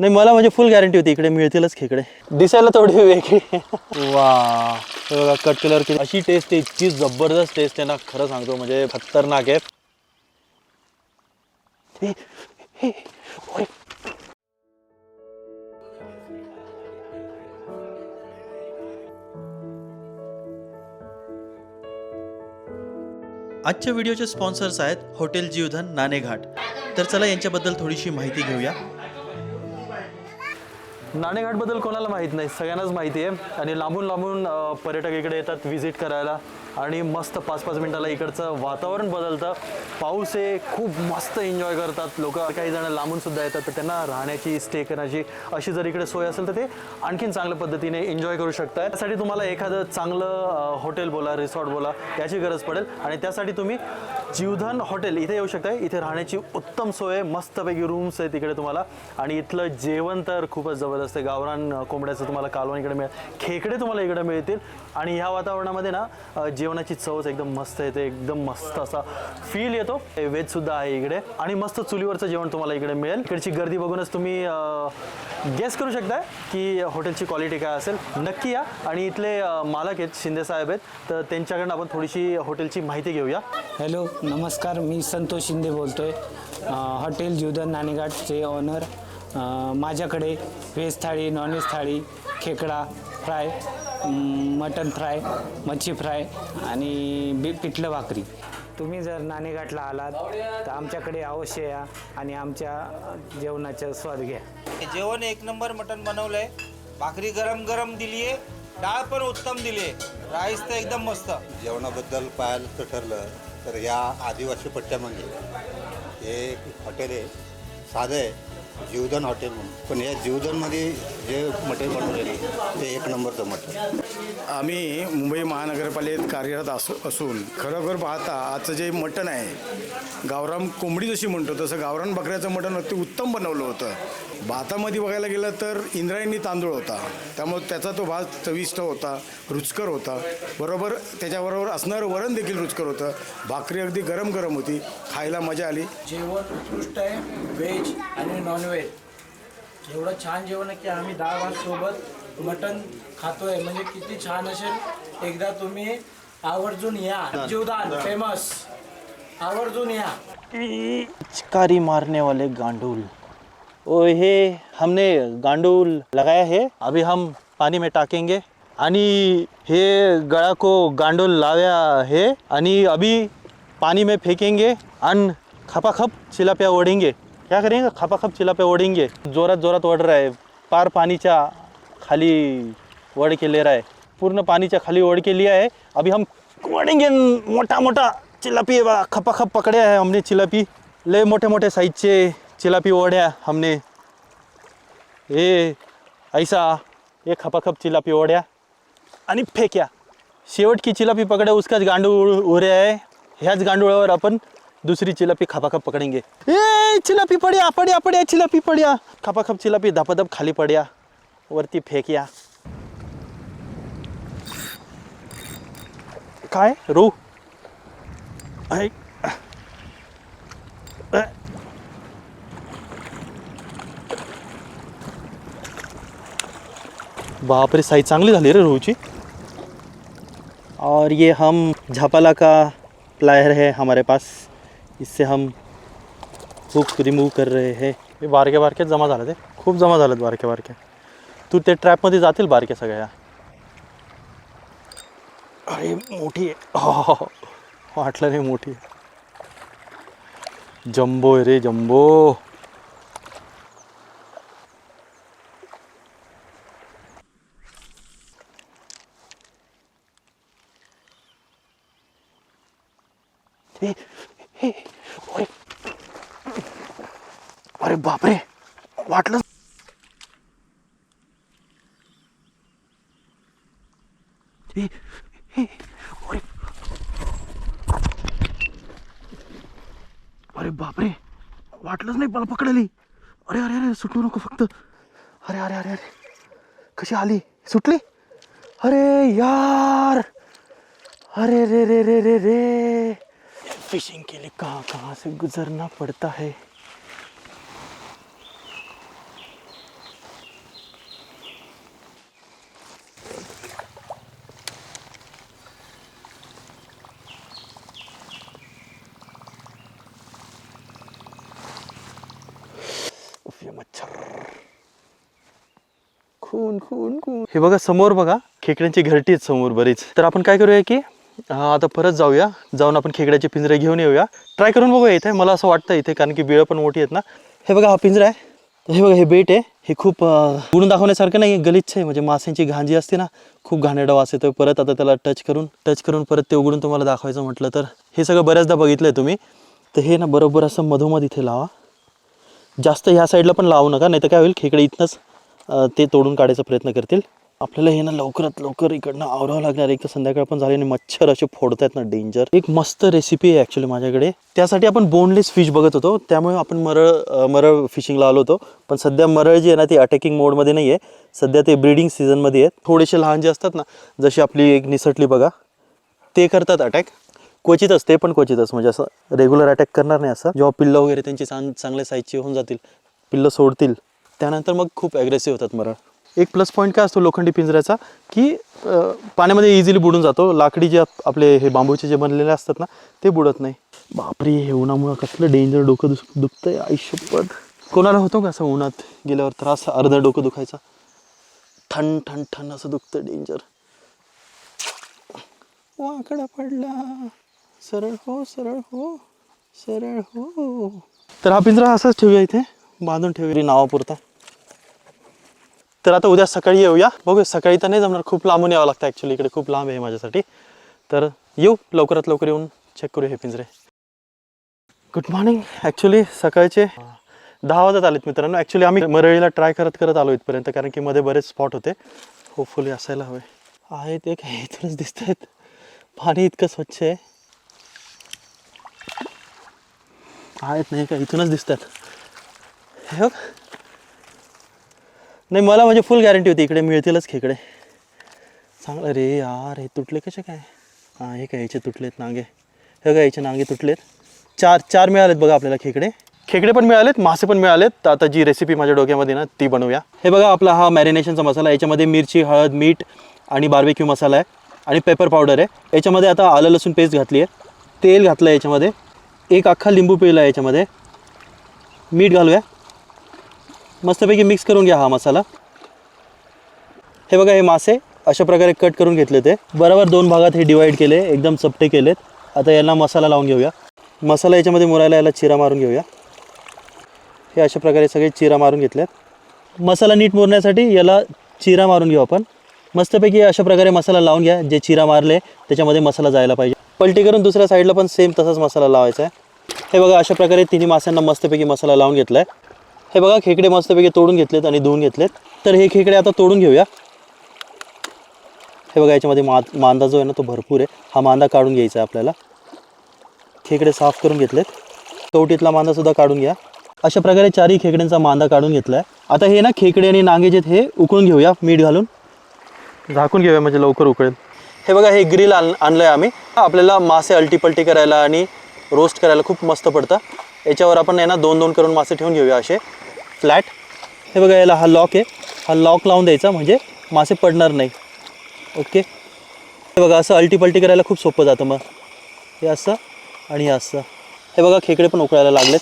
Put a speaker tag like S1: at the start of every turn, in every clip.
S1: नाही मला म्हणजे फुल गॅरंटी होती इकडे मिळतीलच खेकडे दिसायला थोडी वेगळी. वा कट किती अशी टेस्ट आहे इतकी जबरदस्त टेस्ट आहे ना खरं सांगतो म्हणजे खतरनाक आहे. आजच्या व्हिडिओचे स्पॉन्सर्स आहेत हॉटेल जीवधन नाणेघाट. तर चला यांच्याबद्दल थोडीशी माहिती घेऊया. नाणेघाटबद्दल कोणाला माहीत नाही? सगळ्यांनाच माहिती आहे आणि लांबून लांबून पर्यटक इकडे येतात व्हिजिट करायला. आणि मस्त पाच पाच मिनटाला इकडचं वातावरण बदलतं. पाऊस आहे खूप मस्त एन्जॉय करतात लोक. काही जण लांबूनसुद्धा येतात तर त्यांना राहण्याची स्टे करण्याची अशी जर इकडे सोय असेल तर ते आणखीन चांगल्या पद्धतीने एन्जॉय करू शकता त्यासाठी तुम्हाला एखादं चांगलं हॉटेल बोला रिसॉर्ट बोला याची गरज पडेल. आणि त्यासाठी तुम्ही जीवधन हॉटेल इथे येऊ शकताय. इथे राहण्याची उत्तम सोय आहे मस्तपैकी रूम्स आहे तिकडे तुम्हाला. आणि इथलं जेवण तर खूपच जबरदस्त आहे. गावरान कोंबड्याचं तुम्हाला कालवण इकडे मिळेल. खेकडे तुम्हाला इकडे मिळतील. आणि ह्या वातावरणामध्ये ना जेवणाची चवच एकदम मस्त येते. एकदम मस्त असा फील येतो. वेज सुद्धा आहे इकडे. आणि मस्त चुलीवरचं जेवण तुम्हाला इकडे मिळेल. इकडची गर्दी बघूनच तुम्ही गेस करू शकताय की हॉटेलची क्वालिटी काय असेल. नक्की या. आणि इथले मालक आहेत शिंदे साहेब आहेत. तर त्यांच्याकडनं आपण थोडीशी हॉटेलची माहिती घेऊया.
S2: हॅलो. नमस्कार मी संतोष शिंदे बोलतोय. अ, हॉटेल जीवधन नाणेघाटचे ऑनर माझ्याकडे veg thali non veg thali खेकडा फ्राय मटन फ्राय मच्छी फ्राय आणि बी पिठलं भाकरी. तुम्ही जर नाणेघाटला आलात तर आमच्याकडे अवश्य या आणि आमच्या जेवणाचा स्वाद घ्या.
S3: जेवण एक नंबर मटन बनवलंय. भाकरी गरम गरम दिलीये डाळ पण उत्तम दिली राईस तर एकदम मस्त.
S4: जेवणाबद्दल पाहायचं ठरलं. तर या आदिवासी पट्ट्यामध्ये हे एक हॉटेल आहे. साधं आहे जीवधन हॉटेल म्हणून. पण या जीवधनमध्ये जे मटेरियल बनवलेले ते एक नंबरचं मटेरियल.
S5: आम्ही मुंबई महानगरपालिकेत कार्यरत असू असून खरोखर पाहता आजचं जे मटण आहे गावरान कोंबडी जशी म्हणतो तसं गावरान बकऱ्याचं मटण अति उत्तम बनवलं होतं. भातामध्ये बघायला गेलं तर इंद्रायणी तांदूळ होता. त्यामुळे त्याचा तो भात चविष्ट होता रुचकर होता. बरोबर त्याच्याबरोबर असणारं वरण देखील रुचकर होतं. भाकरी अगदी गरम गरम होती. खायला मजा आली.
S6: जेवण उत्कृष्ट आहे. व्हेज आणि नॉनव्हेज एवढं छान जेवण आहे की आम्ही दहा भात सोबत मटण खातोय. म्हणजे किती छान असेल. एकदा तुम्ही आवर्जून या. जीवदान फेमस आवर्जून या.
S1: चिकारी मारने वाले गांडूल. ओ हे हमने गांडूल लगाया है. अभी हम पानी में टाकेंगे. आणि हे गळा को गांडूल लाव्या है. आणि अभी पानी में फेंकेंगे. आणि खपाखप चिलाप्या ओढेंगे. क्या करेंगे? खपाखप चिलाप्या ओढेंगे. जोरात जोरात ओढ रहा है. पार पानीच्या खाली ओढ के ले रहा है पूर्ण पानीच्या खाली ओढ के लिया है अभी हम वडेंगे मोठा मोठा चिलापी बा. खपाखप पकड़े है हमने चिलापी. लय मोठे मोठे साईजचे चिलापी ओढ्या हमने. हे ऐसा ये खपाखप चिलापी ओढ्या आणि फेक्या. शेवटची चिलापी पकड्या उसकाच गांडूळ उरे आहे. ह्याच गांडुळावर आपण दुसरी चिलापी खपाखप पकडेंगे. ए चिलापी पड्या पड्या पड्या चिलापी पड्या. खपाखप चिलापी धपाधप खाली पड्या. वरती फेक्या काय? रू. आहे अ. बापरे साइज़ चांगली झाली रे रोहूची और ये हम झापाला का प्लायर है हमारे पास. इससे हम हुक रिमूव कर रहे हैं. हे बारके बारके जमा झालं ते खूप जमा झालेत बारके बारके. तू ते ट्रॅपमध्ये जातील बारके सगळ्या. अरे मोठी आहे. हो, हो, हो. वाटलं नाही मोठी आहे. जम्बो आहे रे जम्बो. अरे बापरे. वाटलं ए, ए, अरे अरे बापरे वाटलंच नाही मला पकडली अरे अरे अरे सुटू नको फक्त. अरे अरे अरे अरे. कशी आली? सुटली? अरे यार. अरे रे रे रे रे रे. फिशिंग के लिए कहाँ कहाँ से गुजरना पड़ता है मच्छर खून खून खून हे बघा समोर बघा खेकड्यांची घरटी आहेत समोर बरीच. तर आपण काय करूया की आता परत जाऊया. जाऊन आपण खेकड्याचे पिंजरे घेऊन येऊया. ट्राय करून बघूया इथे. मला असं वाटतं इथे कारण की बिळं पण मोठी आहेत ना. हे बघा हा पिंजरा आहे. हे बघा हे बेट आहे. हे खूप गुण उडून दाखवण्यासारखं नाही गलिच्छ आहे. म्हणजे माशांची घांजी असते ना खूप घाणेरडा वास येतो परत आता त्याला टच करून टच करून परत ते उघडून तुम्हाला दाखवायचं म्हटलं तर. हे सगळं बऱ्याचदा बघितलं आहे तुम्ही. तर हे ना बरोबर असं मधोमध इथे लावा. जास्त ह्या साईडला पण लावू नका नाही तर काय होईल खेकडे इथनंच ते तोडून काढायचा प्रयत्न करतील. आपल्याला हे ना लवकरात लवकर इकडनं आवरावं लागणार एक तर संध्याकाळ पण झाली आणि मच्छर असे फोडत आहेत ना डेंजर एक मस्त रेसिपी आहे ॲक्च्युली माझ्याकडे. त्यासाठी आपण बोनलेस फिश बघत होतो. त्यामुळे आपण मरळ मरळ फिशिंगला आलो होतो. पण सध्या मरळ जी आहे ना ती अटॅकिंग मोडमध्ये नाही आहे सध्या ते ब्रीडिंग सीझनमध्ये आहेत. थोडेसे लहान जे असतात ना जशी आपली एक निसटली बघा ते करतात अटॅक क्वचितच ते पण क्वचितच. म्हणजे असं रेग्युलर अटॅक करणार नाही असं. जेव्हा पिल्लं वगैरे त्यांची चांग चांगल्या साईजची होऊन जातील पिल्लं सोडतील त्यानंतर मग खूप ॲग्रेसिव्ह होतात मरळ. एक प्लस पॉईंट काय असतो लोखंडी पिंजऱ्याचा? की पाण्यामध्ये इझिली बुडून जातो. लाकडी जे आपले हे बांबूचे जे बनलेले असतात ना ते बुडत नाही. बापरे हे उन्हामुळं कसलं डेंजर डोकं दुस दुखतंय आयुष्यपद कोणाला होतो का असं उन्हात गेल्यावर त्रास अर्ध डोकं दुखायचा? ठण ठण ठण असं दुखतं डेंजर वाकडा पडला. सरळ हो सरळ हो सरळ हो. तर हा पिंजरा असाच ठेवूया इथे. बांधून ठेवूया. नावापुरता. तर आता उद्या सकाळी येऊया. बघू सकाळी तर नाही जमणार खूप लांबून यावं लागतं ॲक्च्युली इकडे खूप लांब आहे माझ्यासाठी. तर येऊ लवकरात लवकर येऊन चेक करू हे पिंजरे. गुड मॉर्निंग ॲक्च्युली सकाळचे दहा वाजत आलेत मित्रांनो. ॲक्च्युली आम्ही मरळीला ट्राय करत करत आलो इथपर्यंत कारण की मध्ये बरेच स्पॉट होते. होपफुली असायला हवे. आहेत एक इथूनच दिसत आहेत पाणी इतकं स्वच्छ आहे. आहेत नाही का इथूनच दिसतात हे नाही मला म्हणजे फुल गॅरंटी होती इकडे मिळतीलच खेकडे चांगलं रे यार हे तुटले कसे काय? हां हे काय याचे तुटलेत नांगे. हे काय याचे नांगे तुटलेत? चार चार मिळालेत बघा आपल्याला खेकडे खेकडे पण मिळालेत मासे पण मिळालेत. तर आता जी रेसिपी माझ्या डोक्यामध्ये ना ती बनवूया. हे बघा आपला हा मॅरिनेशनचा मसाला याच्यामध्ये मिरची हळद मीठ आणि बार्बेक्यू मसाला आहे. आणि पेपर पावडर आहे. याच्यामध्ये आता आलं लसूण पेस्ट घातली आहे तेल घातलं आहे याच्यामध्ये. एक अख्खा लिंबू पिळला आहे याच्यामध्ये. मीठ घालूया. मस्तपैकी मिक्स करून घ्या हा मसाला. हे बघा हे मासे अशा प्रकारे कट करून घेतले ते. बरोबर दोन भागात हे डिवाईड केले एकदम चपटे केलेत. आता यांना मसाला लावून घेऊया. मसाला याच्यामध्ये मुरायला याला चिरा मारून घेऊया. हे अशा प्रकारे सगळे चिरा मारून घेतल्यात मसाला नीट मुरण्यासाठी याला चिरा मारून घेऊ आपण. मस्तपैकी अशा प्रकारे मसाला लावून घ्या. जे चिरा मारले त्याच्यामध्ये मसाला जायला पाहिजे. पलटी करून दुसऱ्या साईडला पण सेम तसाच मसाला लावायचा आहे. हे बघा अशा प्रकारे तिन्ही माशांना मस्तपैकी मसाला लावून घेतला आहे हे बघा खेकडे मस्तपैकी तोडून घेतलेत आणि धुवून घेतलेत. तर हे खेकडे आता तोडून घेऊया. हे बघा याच्यामध्ये मा मांदा जो आहे ना तो भरपूर आहे. हा मांदा काढून घ्यायचा आहे आपल्याला. खेकडे साफ करून घेतलेत. कवटीतला मांदासुद्धा काढून घ्या. अशा प्रकारे चारही खेकड्यांचा मांदा काढून घेतला आहे आता हे ना खेकडे आणि नांगे जे हे उकळून घेऊया मीठ घालून. झाकून घेऊया म्हणजे लवकर उकळेल. हे बघा हे ग्रिल आण आणलं आहे आम्ही. आपल्याला मासे अल्टीपल्टी करायला आणि रोस्ट करायला खूप मस्त पडतं. याच्यावर आपण आहे ना दोन दोन करून मासे ठेवून घेऊया असे. फ्लॅट. हे बघा याला हा लॉक आहे. हा लॉक लावून द्यायचा म्हणजे मासे पडणार नाही. ओके हे बघा असं अल्टीपल्टी करायला खूप सोपं जातं मग. हे असं आणि हे असं. हे बघा खेकडे पण उकळायला लागलेत.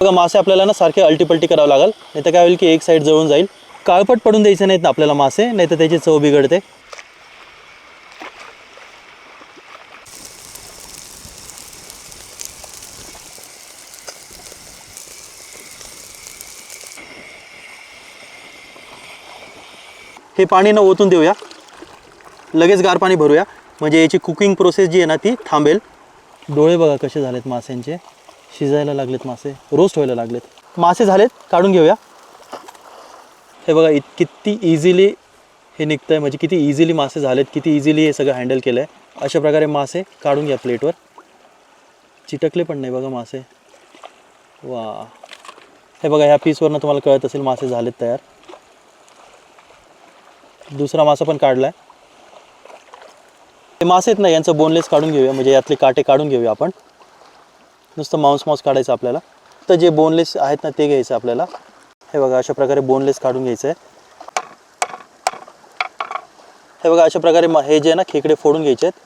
S1: बघा मासे आपल्याला ना सारखे अल्टीपल्टी करावं लागेल. नाही तर काय होईल की एक साईड जळून जाईल. काळपट पडून द्यायचे नाहीत ना आपल्याला मासे नाही तर त्याची चव बिघडते. हे पाणी न ओतून देऊया. लगेच गार पाणी भरूया. म्हणजे याची कुकिंग प्रोसेस जी आहे ना ती थांबेल. डोळे बघा कसे झालेत माशांचे. शिजायला लागलेत मासे. रोस्ट व्हायला लागलेत. मासे झालेत काढून घेऊया. हे बघा इत किती इझिली हे निघतं आहे म्हणजे किती इझिली मासे झालेत किती इझिली हे सगळं हँडल केलं आहे अशा प्रकारे मासे काढून घ्या प्लेटवर चिटकले पण नाही बघा मासे. वा हे बघा ह्या पीसवरनं तुम्हाला कळत असेल मासे झालेत तयार. दुसरा मासा पण काढला आहे हे मासे आहेत ना यांचं बोनलेस काढून घेऊया. म्हणजे यातले काटे काढून घेऊया आपण. नुसतं मांस मांस काढायचं आपल्याला. तर जे बोनलेस आहेत ना ते घ्यायचं आपल्याला. हे बघा अशा प्रकारे बोनलेस काढून घ्यायचं आहे हे बघा अशा प्रकारे हे जे आहे ना खेकडे फोडून घ्यायचे आहेत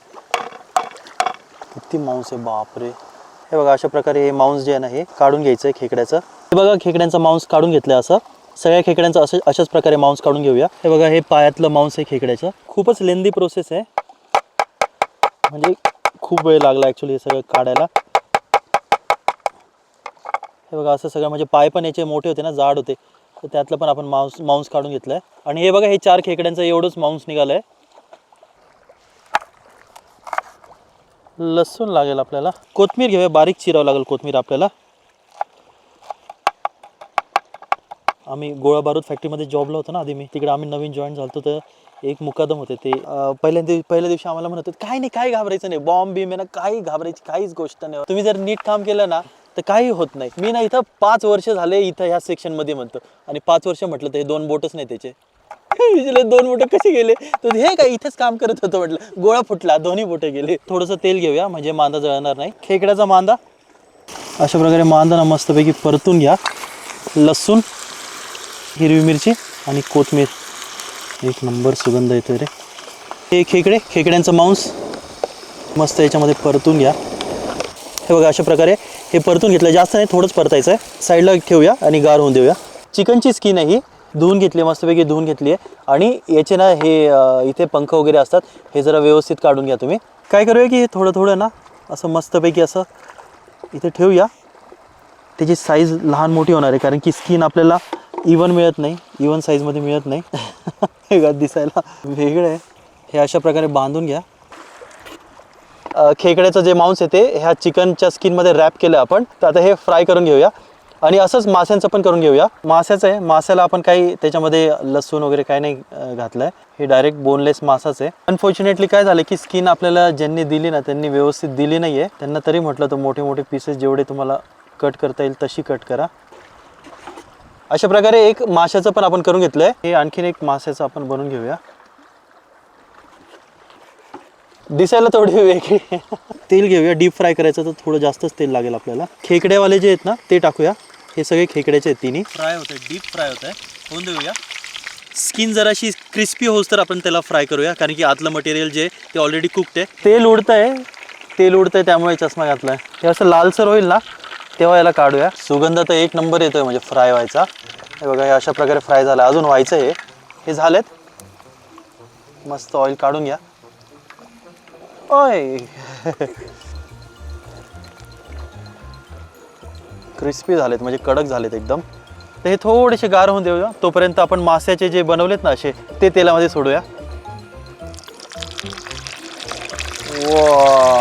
S1: किती मांस आहे बापरे. हे बघा अशा प्रकारे हे मांस जे आहे ना हे काढून घ्यायचं आहे खेकड्याचं. हे बघा खेकड्यांचा मांस काढून घेतलं असं. सगळ्या खेकड्यांचं असं अशाच प्रकारे मांस काढून घेऊया. हे बघा हे पायातलं मांस आहे खेकड्याचं. खूपच लेंदी प्रोसेस आहे. म्हणजे खूप वेळ लागला ॲक्च्युली हे सगळं काढायला. हे बघा असं सगळं म्हणजे पाय पण याचे मोठे होते ना जाड होते. तर त्यातलं पण आपण मांस मांस काढून घेतलं आहे आणि हे बघा हे चार खेकड्यांचं एवढंच मांस निघालं आहे लसूण लागेल आपल्याला. कोथमीर घेऊया बारीक चिरावं लागेल कोथमीर आपल्याला. आम्ही गोळा बारूद फॅक्टरीमध्ये जॉबला होतो ना आधी मी. तिकडे आम्ही नवीन जॉईन झालो तर एक मुकादम होते ते. पहिल्यांदा पहिल्या पहिल्या दिवशी आम्हाला म्हणत होते काय नाही काय घाबरायचं नाही. बॉम्ब बिम आहे ना काही घाबरायची काहीच गोष्ट नाही. तुम्ही जर नीट काम केलं ना तर काही होत नाही. मी ना इथं पाच वर्ष झाले इथं ह्या सेक्शनमध्ये म्हणतो. आणि पाच वर्ष म्हटलं तर हे दोन बोटच नाही त्याचे. दोन बोटं कसे गेले? तर हे काय इथेच काम करत होतं म्हटलं. गोळा फुटला दोन्ही बोट गेले. थोडंसं तेल घेऊया म्हणजे मांदा जळणार नाही. खेकड्याचा मांदा. अशा प्रकारे मांदा ना मस्तपैकी परतून घ्या. लसूण. हिरवी मिरची आणि कोथमीर. एक नंबर सुगंध येतोय रे. हे खेकडे खेकड्यांचं मांस. मस्त याच्यामध्ये परतून घ्या. हे बघा अशा प्रकारे हे परतून घेतलं. जास्त नाही थोडंच परतायचं आहे साईडला ठेवूया आणि गार होऊन देऊया. चिकनची स्किन आहे ही. धुवून घेतली मस्तपैकी धुवून घेतली आहे आणि याचे ना हे इथे पंख वगैरे असतात. हे जरा व्यवस्थित काढून घ्या तुम्ही. काय करूया की हे थोडं थोडं ना असं मस्तपैकी असं इथे ठेवूया. त्याची साईज लहान मोठी होणार आहे कारण की स्किन आपल्याला इवन मिळत नाही इवन साईजमध्ये मिळत नाही. हे दिसायला वेगळं आहे. हे अशा प्रकारे बांधून घ्या. खेकड्याचं जे मांस येते ह्या चिकनच्या स्किनमध्ये रॅप केलं आपण. तर आता हे फ्राय करून घेऊया. आणि असंच माश्यांचं पण करून घेऊया. माश्याचं आहे. माश्याला आपण काही त्याच्यामध्ये लसूण वगैरे काही नाही घातलं आहे हे डायरेक्ट बोनलेस मासाच आहे. अनफॉर्च्युनेटली काय झालं की स्किन आपल्याला ज्यांनी दिली ना त्यांनी व्यवस्थित दिली नाही आहे त्यांना तरी म्हटलं तर मोठे मोठे पीसेस जेवढे तुम्हाला कट करता येईल तशी कट करा. अशा प्रकारे एक माशाचं पण आपण करून घेतलंय. हे आणखीन एक माशाचं आपण बनवून घेऊया. दिसायला थोडी वेगळी तेल घेऊया. डीप फ्राय करायचं तर थोडं जास्तच तेल लागेल आपल्याला. खेकड्यावाले जे आहेत ना ते टाकूया. हे सगळे खेकड्याचे आहेत तिन्ही. फ्राय होत आहे डीप फ्राय होत आहे होऊन देऊया. स्किन जराशी क्रिस्पी होस तर आपण त्याला फ्राय करूया. कारण की आतलं मटेरियल जे ते ऑलरेडी कुकड आहे. तेल उडतंय. तेल उडतंय त्यामुळे चष्मा घातलाय. हे असं लालसर होईल ना तेव्हा याला काढूया. सुगंध तर एक नंबर येतोय म्हणजे फ्राय व्हायचा. हे बघा हे अशा प्रकारे फ्राय झालं. अजून व्हायचं आहे हे झालेत. मस्त ऑइल काढून घ्या. ओय! क्रिस्पी झालेत म्हणजे कडक झालेत एकदम. तर हे थोडेसे गार होऊन देऊया. तोपर्यंत आपण मास्याचे जे बनवलेत ना असे ते तेलामध्ये सोडूया. वा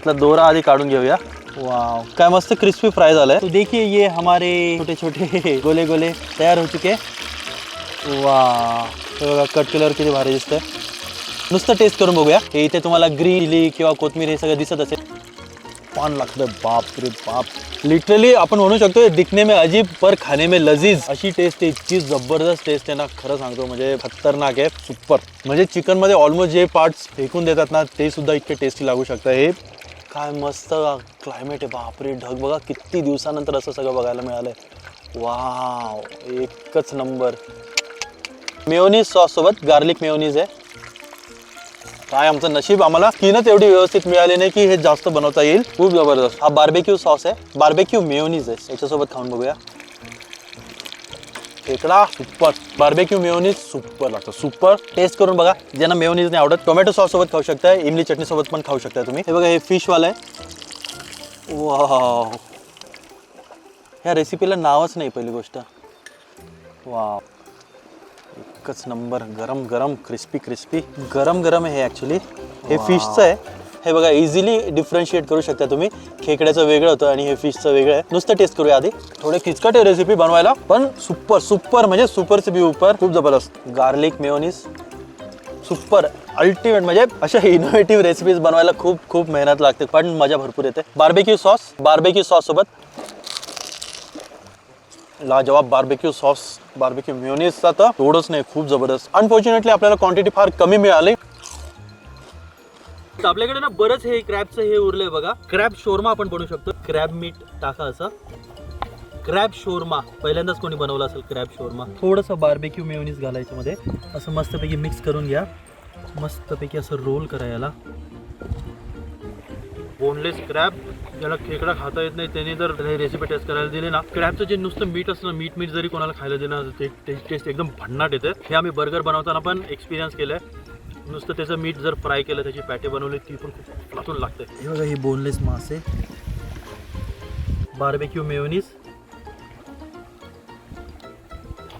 S1: यातला दोरा आधी काढून घेऊया. वाव. काय मस्त क्रिस्पी फ्राय झालाय. तो देखिए ये हमारे छोटे छोटे गोले गोले तयार हो. चुके वा बघा कट केल्यावर किती भारी दिसतंय. नुसतं टेस्ट करून बघूया. हे इथे तुम्हाला ग्रीन चिली किंवा कोथमीर हे सगळं दिसत असेल. पान लागतं बाप रे बाप. लिटरली आपण म्हणू शकतो दिखने में अजीब पर खाने में लजीज. अशी टेस्ट आहे इतकी जबरदस्त टेस्ट आहे ना. खरं सांगतो म्हणजे खतरनाक आहे. सुपर म्हणजे चिकनमध्ये ऑलमोस्ट जे पार्ट्स फेकून देतात ना ते सुद्धा इतके टेस्टी लागू शकतं. हे काय मस्त क्लायमेट आहे बापरे. ढग बघा किती दिवसानंतर असं सगळं बघायला मिळालंय. वाव एकच नंबर मेयोनीज सॉस सोबत गार्लिक मेयोनीज आहे. काय आमचं नशीब आम्हाला स्किनच एवढी व्यवस्थित मिळाली नाही की हे जास्त बनवता येईल. खूप जबरदस्त. हा बार्बेक्यू सॉस आहे. बार्बेक्यू मेयोनीज आहे. याच्यासोबत खाऊन बघूया. खेकडा सुपर. बार्बेक्यू मेयोनीज सुपर लागतं. सुपर टेस्ट करून बघा. ज्यांना मेयोनीज नाही आवडत टोमॅटो सॉस सोबत खाऊ शकता इमली चटणी सोबत पण खाऊ शकता तुम्ही. हे बघा हे फिशवालं आहे. वाव ह्या रेसिपीला नावच नाही पहिली गोष्ट. वाव एकच नंबर गरम गरम क्रिस्पी क्रिस्पी गरम गरम आहे हे ॲक्च्युली हे फिशचं आहे. हे बघा इझिली डिफरन्शिएट करू शकता तुम्ही. खेकड्याचं वेगळं होतं आणि हे फिशचं वेगळं आहे. नुसतं टेस्ट करूया आधी. थोडे किचकट आहे रेसिपी बनवायला पण सुपर सुपर म्हणजे सुपर सिपी उपर खूप जबरदस्त. गार्लिक मेयोनीज सुपर अल्टिमेट म्हणजे अशा इनोव्हेटिव्ह रेसिपीज बनवायला खूप खूप मेहनत लागते. पण मजा भरपूर येते. बार्बेक्यू सॉस बार्बेक्यू सॉस सोबत लाजवाब बार्बेक्यू सॉस बार्बेक्यू म्युनिसचा तर थोडंच नाही खूप जबरदस्त. अनफॉर्च्युनेटली आपल्याला क्वांटिटी फार कमी मिळाली. तर आपल्याकडे ना बरंच हे क्रॅबचं हे उरलंय बघा. क्रॅब शोरमा आपण बनवू शकतो. क्रॅब मीठ टाका असं. क्रॅब शोरमा पहिल्यांदाच कोणी बनवला असेल क्रॅब शोरमा थोडंसं बार्बेक्यू मेवनीस घालायचं मध्ये. असं मस्तपैकी मिक्स करून घ्या. मस्तपैकी असं रोल करा याला. बोनलेस क्रॅब ज्याला खेकडा खाता येत नाही. त्याने जर रेसिपी टेस्ट करायला दिली ना क्रॅबचं जे नुसतं मीठ असतं ना मीठ मीठ जरी कोणाला खायला दिलं ना ते टेस्ट एकदम भन्नाट येते. हे आम्ही बर्गर बनवताना पण एक्सपिरियन्स केलं आहे नुसतं त्याचं मीठ जर फ्राय केलं त्याची पॅटे बनवली ती पण खूप लातून लागते. हे बघा ही बोनलेस मासे. बार्बेक्यू मेयोनीज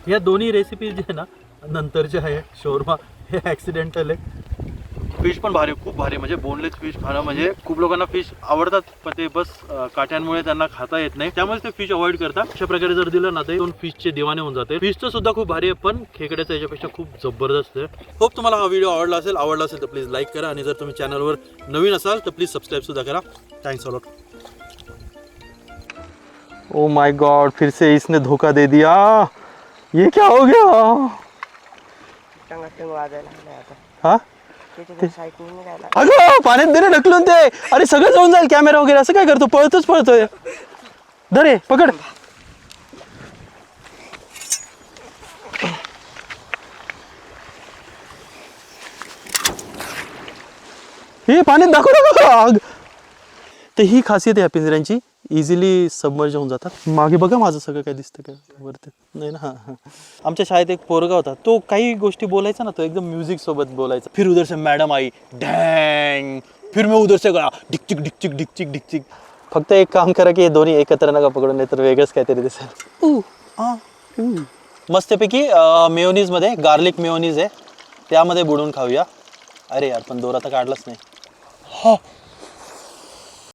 S1: या दोन्ही रेसिपी जे आहे ना नंतरच्या आहे शोरमा. हे ॲक्सिडेंटल आहे. फिश पण भारी खूप भारी. म्हणजे बोनलेस फिश खाणं म्हणजे खूप लोकांना फिश आवडतात पण ते बस काट्यांमुळे त्यांना खाता येत नाही. त्यामुळे ते फिश अवॉइड करतात. अशा प्रकारे जर दिलं ना ते दोन फिशचे दिवाने होऊन जाते फिशचं सुद्धा खूप भारी आहे पण खेकड्याचं याच्यापेक्षा खूप जबरदस्त आहे. होप तुम्हाला हा व्हिडिओ आवडला असेल. आवडला असेल तर प्लीज लाईक करा आणि जर तुम्ही चॅनलवर नवीन असाल तर प्लीज सबस्क्राईब सुद्धा करा. Thanks a lot oh my God फिर से इसने धोखा दे दिया. ये क्या हो गया?
S7: टंग टंग वाजायला लागलाय आता
S1: हा? अगं पाण्यात दे रे ढकलून ते अरे सगळं जाऊन जाईल कॅमेरा वगैरे असं काय करतो? पळतोच पळतोय. धरे पकड. हे पाण्यात दाखव नको तर ही खासियत आहे या पिंजऱ्यांची. इझिली सबमर्ज होऊन जातात. मागे बघा माझं सगळं काय दिसतं काय वरती. नाही ना? हां हां. आमच्या शाळेत एक पोरगा होता. तो काही गोष्टी बोलायचा ना तो एकदम म्युझिक सोबत बोलायचा. फिर उधर से मॅडम आई. डँग फिर मी उधर से गया. डिकचिक डिकचिक डिकचिक डिकचिक फक्त एक काम करा की हे दोन्ही एकत्र नका पकडून नाही तर वेगळंच काहीतरी दिसेल. मस्तपैकी मेयोनीजमध्ये गार्लिक मेयोनीज आहे. त्यामध्ये बुडून खाऊया. अरे यार पण दोरा तर काढलाच नाही. हा.